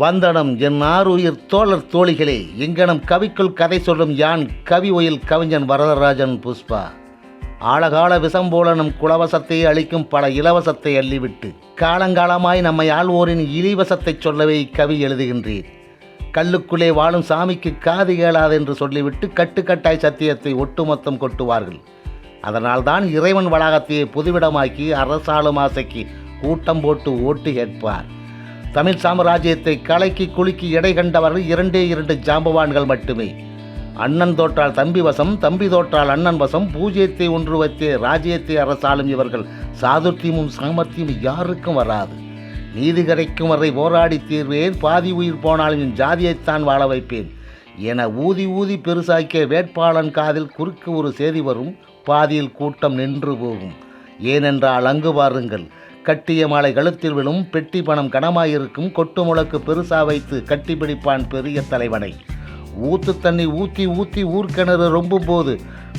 வந்தனம் என் ஆறுயிர் தோழர் தோழிகளே எங்கனம் கவிக்குள் கதை சொல்லும் யான் கவி ஒயில் கவிஞன் வரதராஜன் புஷ்பா. ஆழகால விஷம் போல நம் குலவசத்தை அளிக்கும் பல இலவசத்தை அள்ளிவிட்டு காலங்காலமாய் நம்மை ஆள்வோரின் இலிவசத்தை சொல்லவே இக்கவி எழுதுகின்றீர். கல்லுக்குள்ளே வாழும் சாமிக்கு காது கேளாது என்று சொல்லிவிட்டு கட்டுக்கட்டாய் சத்தியத்தை ஒட்டுமொத்தம் கொட்டுவார்கள். அதனால்தான் இறைவன் வளாகத்தையே புதுவிடமாக்கி அரசாளும் ஆசைக்கு கூட்டம் போட்டு ஓட்டு கேட்பார். தமிழ் சாம்ராஜ்யத்தை கலைக்கு குலுக்கி எடை கண்டவர்கள் இரண்டே இரண்டு ஜாம்பவான்கள் மட்டுமே. அண்ணன் தோற்றால் தம்பி வசம் தம்பி தோற்றால் அண்ணன் வசம் பூஜ்யத்தை ஒன்று வைத்தே ராஜ்யத்தை அரசாளும் இவர்கள். சாதுர்த்தியமும் சாமர்த்தியமும் யாருக்கும் வராது. நீதி கிடைக்கும் வரை போராடி தீர்வேன் பாதி உயிர் போனாலும் என் ஜாதியைத்தான் வாழ வைப்பேன். என ஊதி ஊதி பெருசாக்கிய வேட்பாளன் காதில் குறுக்கு ஒரு செய்தி வரும் பாதியில் கூட்டம் நின்று போகும். ஏனென்றால் அங்கு பாருங்கள் கட்டிய மாலை கழுத்தில் விழும் பெட்டி பணம் கனமாயிருக்கும் கொட்டு முழக்கு பெருசா வைத்து கட்டிப்பிடிப்பான் பெரிய தலைவனை. ஊத்து தண்ணி ஊத்தி ஊத்தி ஊர்க்கிணறு ரொம்பும் போது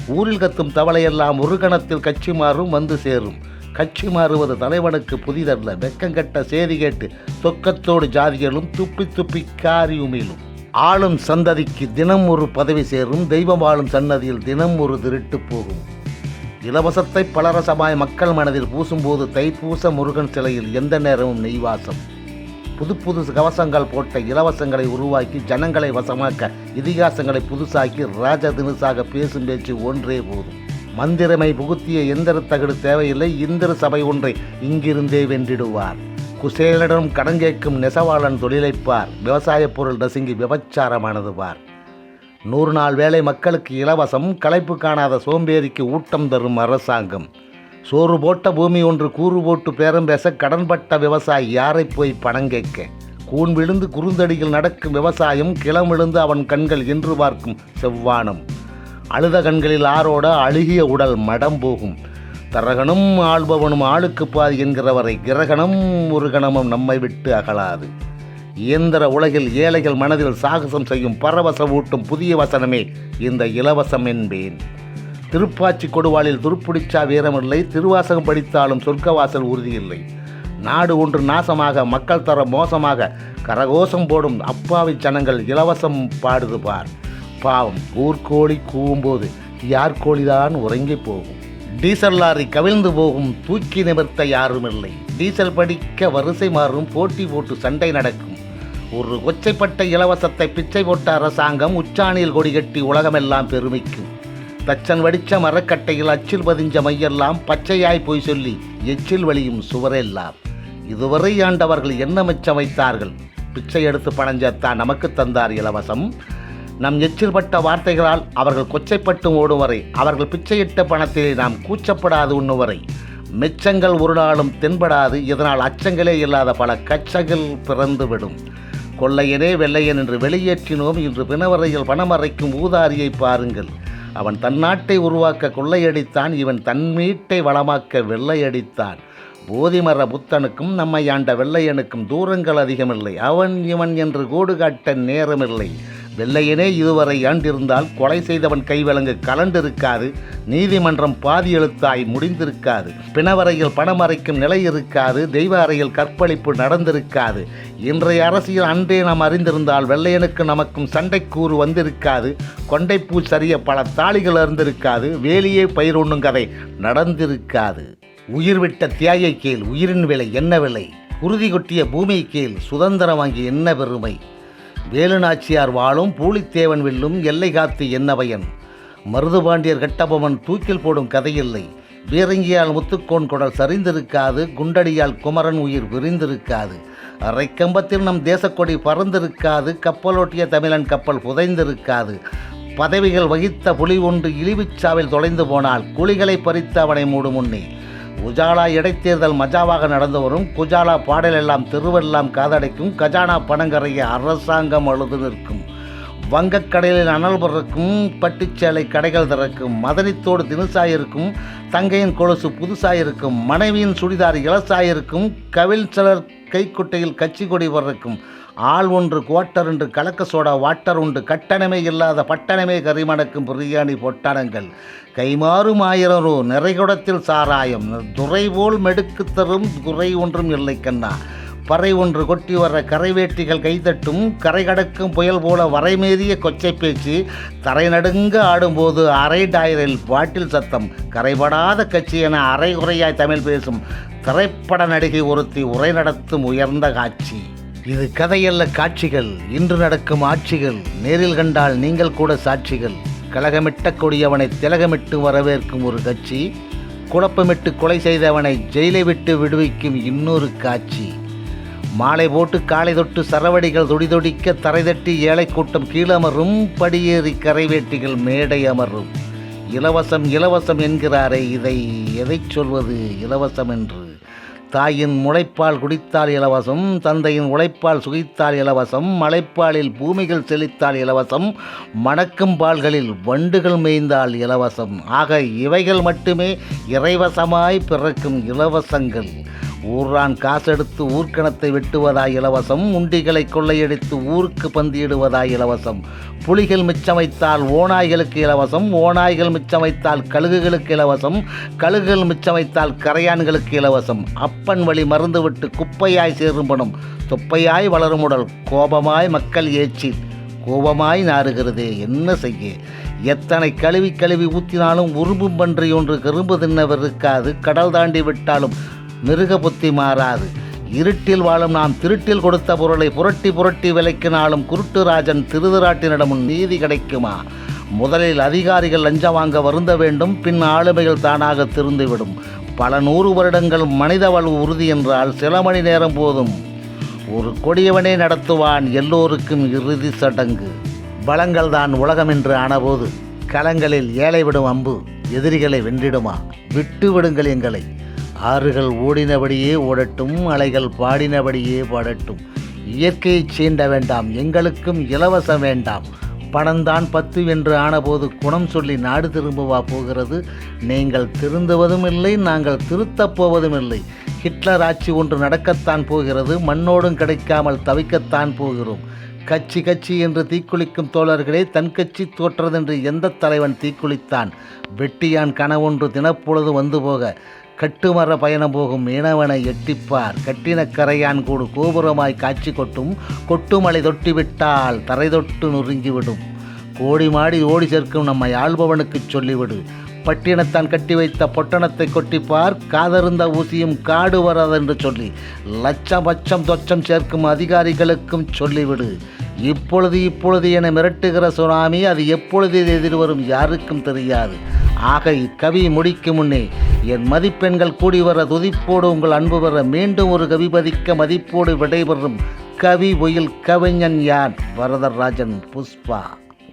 ஊரில் கத்தும் தவளையெல்லாம் ஒரு கணத்தில் கட்சி மாறும் வந்து சேரும். கட்சி மாறுவது தலைவனுக்கு புதிதல்ல. வெக்கங்கட்ட சேதி கேட்டு சொக்கத்தோடு ஜாதிகளும் துப்பி துப்பி காரி உமிழும். ஆளும் சந்ததிக்கு தினம் ஒரு பதவி சேரும். தெய்வம் ஆளும் சன்னதியில் தினம் ஒரு திருட்டு போகும். இலவசத்தை பலரசமாய் மக்கள் மனதில் பூசும்போது தைப்பூச முருகன் சிலையில் எந்த நேரமும் நெய்வாசம்? புது புது கவசங்கள் போட்ட இலவசங்களை உருவாக்கி ஜனங்களை வசமாக்க இதிகாசங்களை புதுசாக்கி ராஜ தினுசாக பேசும் பேச்சு ஒன்றே போதும். மந்திரமை புகுத்திய எந்திர தகடு தேவையில்லை இந்திர சபை ஒன்றை இங்கிருந்தே வென்றிடுவார். குசேலனிடம் கடன் கேட்கும் நெசவாளன் தொழிலைப்பார் விவசாயப் பொருள் நசுங்கி விபச்சாரமானது பார் நூறு நாள் வேலை மக்களுக்கு இலவசம் களைப்பு காணாத சோம்பேறிக்கு ஊட்டம் தரும் அரசாங்கம். சோறு போட்ட பூமி ஒன்று கூறு போட்டு பேரம் பேச கடன்பட்ட விவசாயி யாரை போய் பணம் கேட்க? கூன் விழுந்து குறுந்தடியில் நடக்கும் விவசாயம் கிளம் விழுந்து அவன் கண்கள் என்று பார்க்கும் செவ்வானம். அழுத கண்களில் ஆரோட அழுகிய உடல் மடம் போகும். தரகனும் ஆள்பவனும் ஆளுக்கு பாதி என்கிறவரை கிரகணம் ஒரு கணமும் நம்மை விட்டு அகலாது. இயந்திர உலகில் ஏழைகள் மனதில் சாகசம் செய்யும் பரவச ஊட்டும் புதிய வசனமே இந்த இலவசம் என்பேன். திருப்பாச்சி கொடுவாளில் துருப்பிடிச்சா வீரமில்லை திருவாசகம் படித்தாலும் சொர்க்கவாசல் உறுதியில்லை. நாடு ஒன்று நாசமாக மக்கள் தர மோசமாக கரகோஷம் போடும் அப்பாவி ஜனங்கள் இலவசம் பாடுது பார் பாவம் ஊர்கோழி கூவும்போது யார் கோழிதான் உறங்கி போகும். டீசல் லாரி கவிழ்ந்து போகும் தூக்கி நிமிர்த்த யாரும் இல்லை டீசல் படிக்க வரிசை மாறும் போட்டி போட்டு சண்டை நடக்கும். ஒரு கொச்சைப்பட்ட இலவசத்தை பிச்சை போட்ட அரசாங்கம் உச்சாணியில் கொடிகட்டி உலகமெல்லாம் பெருமிக்கும் தச்சன் வடிச்ச மரக்கட்டையில் அச்சில் பதிஞ்ச மையெல்லாம் பச்சையாய் போய் சொல்லி எச்சில் வழியும் சுவரெல்லாம். இதுவரை ஆண்டவர்கள் என்ன மிச்சம் வைத்தார்கள்? பிச்சை எடுத்து பணஞ்சத்தான் நமக்கு தந்தார் இலவசம். நம் எச்சில் பட்ட வார்த்தைகளால் அவர்கள் கொச்சைப்பட்டும் ஓடும் வரை அவர்கள் பிச்சையிட்ட பணத்திலே நாம் கூச்சப்படாது உண்ணும் வரை மிச்சங்கள் ஒரு நாளும் தென்படாது இதனால் அச்சங்களே இல்லாத பல கச்சங்கள் பிறந்துவிடும். கொள்ளையனே வெள்ளையன் என்று வெளியேற்றினோம். இன்று பிணவரையில் பணமறைக்கும் ஊதாரியை பாருங்கள். அவன் தன்னாட்டை உருவாக்க கொள்ளையடித்தான். இவன் தன் வீட்டை வளமாக்க வெள்ளையடித்தான். போதிமர புத்தனுக்கும் நம்மை ஆண்ட வெள்ளையனுக்கும் தூரங்கள் அதிகமில்லை. அவன் இவன் என்று கோடு காட்ட நேரமில்லை. வெள்ளையனே இதுவரை ஆண்டிருந்தால் கொலை செய்தவன் கைவிலங்கு கலண்டிருக்காது. நீதிமன்றம் பாதி எழுத்தாய் முடிந்திருக்காது. பிணவரையில் பணம் அரைக்கும் நிலை இருக்காது. தெய்வ அறையில் கற்பழிப்பு நடந்திருக்காது. இன்றைய அரசியல் அன்றே நாம் அறிந்திருந்தால் வெள்ளையனுக்கு நமக்கும் சண்டைக்கூறு வந்திருக்காது. கொண்டைப்பூ சரிய பல தாளிகள் இருந்திருக்காது வேலியே பயிரொண்ணும் கதை நடந்திருக்காது. உயிர் விட்ட தியாயை கேள் உயிரின் விலை என்ன விலை? உறுதி கொட்டிய பூமி கேள் சுதந்திரம் வாங்கி என்ன பெருமை? வேலுநாச்சியார் வாழும் பூலித்தேவன் வில்லும் எல்லை காத்து என்ன பயன்? மருதுபாண்டியர் கட்டபொம்மன் தூக்கில் போடும் கதையில்லை பீரங்கியால் முத்துக்கோன் குடல் சரிந்திருக்காது குண்டடியால் குமரன் உயிர் விரிந்திருக்காது. அரைக்கம்பத்தில் நம் தேசக்கொடி பறந்திருக்காது கப்பலோட்டிய தமிழன் கப்பல் புதைந்திருக்காது. பதவிகள் வகித்த புலி ஒன்று இழிவுச்சாவில் தொலைந்து போனால் குழிகளை பறித்து அவனை மூடும் முன்னே உஜாலா இடைத்தேர்தல் மஜாவாக நடந்து வரும் குஜாலா பாடலெல்லாம் திருவெல்லாம் காதடைக்கும் கஜானா பணங்கரைய அரசாங்கம் அழுது நிற்கும். வங்கக்கடலில் அனல் பிறக்கும் பட்டுச்சேலை கடைகள் திறக்கும் மதனித்தோடு தினுசாயிருக்கும் தங்கையின் கொலுசு புதுசாயிருக்கும் மனைவியின் சுடிதார் இலசாயிருக்கும் கவில் சிலர் கைக்குட்டையில் கட்சி கொடி பறக்கும் ஆள் ஒன்று குவாட்டர் என்று கலக்க சோடா வாட்டர் உண்டு கட்டணமே இல்லாத பட்டணமே கரிமணக்கும் பிரியாணி பொட்டணங்கள் கைமாறும் ஆயிரம் ரூ நிறைகுடத்தில் சாராயம் துறை போல் மெடுக்கு தரும் துறை ஒன்றும் இல்லை கண்ணா. பறை ஒன்று கொட்டி வர கரைவேட்டிகள் கைதட்டும் கரை கடக்கும் புயல் போல வரைமேறிய கொச்சை பேச்சு தரை நடுங்க ஆடும்போது அரை டாயரில் பாட்டில் சத்தம் கரைபடாத கட்சி என அரை குறையாய் தமிழ் பேசும் திரைப்பட நடிகை ஒருத்தி உரை நடத்தும் உயர்ந்த காட்சி. இது கதையல்ல காட்சிகள் இன்று நடக்கும் ஆட்சிகள் நேரில் கண்டால் நீங்கள் கூட சாட்சிகள். கழகமிட்ட கொடியவனை திலகமிட்டு வரவேற்கும் ஒரு கட்சி குழப்பமிட்டு கொலை செய்தவனை ஜெயிலை விட்டு விடுவிக்கும் இன்னொரு காட்சி. மாலை போட்டு காலை தொட்டு சரவடிகள் துடிதொடிக்க தரை தட்டி ஏழை கூட்டம் கீழமரும் படியேறி கரைவேட்டிகள் மேடை அமரும். இலவசம் இலவசம் என்கிறாரே இதை எதைச் சொல்வது இலவசம் என்று? தாயின் முளைப்பால் குடித்தால் இலவசம் தந்தையின் உழைப்பால் சுகித்தால் இலவசம் மலைப்பாலில் பூமிகள் செழித்தால் இலவசம் மணக்கும் பால்களில் வண்டுகள் மேய்ந்தால் இலவசம். ஆக இவைகள் மட்டுமே இறைவசமாய் பிறக்கும் இலவசங்கள். ஊரான் காசெடுத்து ஊர்க்கணத்தை வெட்டுவதாய் இலவசம் உண்டிகளை கொள்ளையடித்து ஊருக்கு பந்தியிடுவதாய் இலவசம். புலிகள் மிச்சமைத்தால் ஓநாய்களுக்கு இலவசம் ஓநாய்கள் மிச்சமைத்தால் கழுகுகளுக்கு இலவசம் கழுகுகள் மிச்சமைத்தால் கரையான்களுக்கு இலவசம். அப்பன் வழி மறந்துவிட்டு குப்பையாய் சேரும் பணம் தொப்பையாய் வளரும் உடல் கோபமாய் மக்கள் ஏச்சி கோபமாய் நாறுகிறதே என்ன செய்ய? எத்தனை கழுவி கழுவி ஊற்றினாலும் உரும்பும் பன்றி ஒன்று கரும்பு தின்னவர் இருக்காது கடல் தாண்டி விட்டாலும் மிருக புத்தி மாறாது. இருட்டில் வாழும் நாம் திருட்டில் கொடுத்த பொருளை புரட்டி புரட்டி விலைக்கினாலும் குருட்டுராஜன் திருதராட்டினிடமும் நீதி கிடைக்குமா? முதலில் அதிகாரிகள் லஞ்சம் வாங்க வருந்த வேண்டும் பின் ஆளுமைகள் தானாக திருந்துவிடும். பல நூறு வருடங்கள் மனித வாழ்வு உறுதி என்றால் சில மணி நேரம் போதும். ஒரு கொடியவனே நடத்துவான் எல்லோருக்கும் இறுதி சடங்கு. பலங்கள் தான் உலகம் என்று ஆனபோது களங்களில் ஏழை விடும் அம்பு எதிரிகளை வென்றிடுமா? விட்டு விடுங்கள் எங்களை. ஆறுகள் ஓடினபடியே ஓடட்டும் அலைகள் பாடினபடியே பாடட்டும். இயற்கையை சீண்ட வேண்டாம் எங்களுக்கும் இலவசம் வேண்டாம். பணம்தான் பத்து என்று ஆனபோது குணம் சொல்லி நாடு திரும்பவா போகிறது? நீங்கள் திருந்துவதும் இல்லை நாங்கள் திருத்தப் போவதும் இல்லை. ஹிட்லர் ஆட்சி ஒன்று நடக்கத்தான் போகிறது மண்ணோடும் கிடைக்காமல் தவிக்கத்தான் போகிறோம். கட்சி கட்சி என்று தீக்குளிக்கும் தோழர்களே தன் கட்சி தோற்றதென்று எந்த தலைவன் தீக்குளித்தான்? வெட்டியான் கனவொன்று தினப்பொழுது வந்து போக கட்டுமர பயணம் போகும் இனவனை எட்டிப்பார். கட்டின கரையான் கூடு கோபுரமாய் காட்சி கொட்டும். கொட்டுமலை தொட்டிவிட்டால் தரை தொட்டு நொறுங்கிவிடும். கோடி மாடி ஓடி சேர்க்கும் நம்மை ஆள்பவனுக்குச் சொல்லிவிடு. பட்டினத்தான் கட்டி வைத்த பொட்டணத்தை கொட்டிப்பார். காதருந்த ஊசியும் காடு வராதென்று சொல்லி லட்சம் பட்சம் தொச்சம் சேர்க்கும் அதிகாரிகளுக்கும் சொல்லிவிடு. இப்பொழுது இப்பொழுது என மிரட்டுகிற சுனாமி அது எப்பொழுது எதிர்வரும் யாருக்கும் தெரியாது. ஆக இக்கவி முடிக்கும் முன்னே என் மதிப்பெண்கள் கூடி வர துதிப்போடு உங்கள் அன்பு வர மீண்டும் ஒரு கவி பதிக்க மதிப்போடு விடைபெறும் கவி ஒயில் கவிஞன் யான் வரதராஜன் புஷ்பா.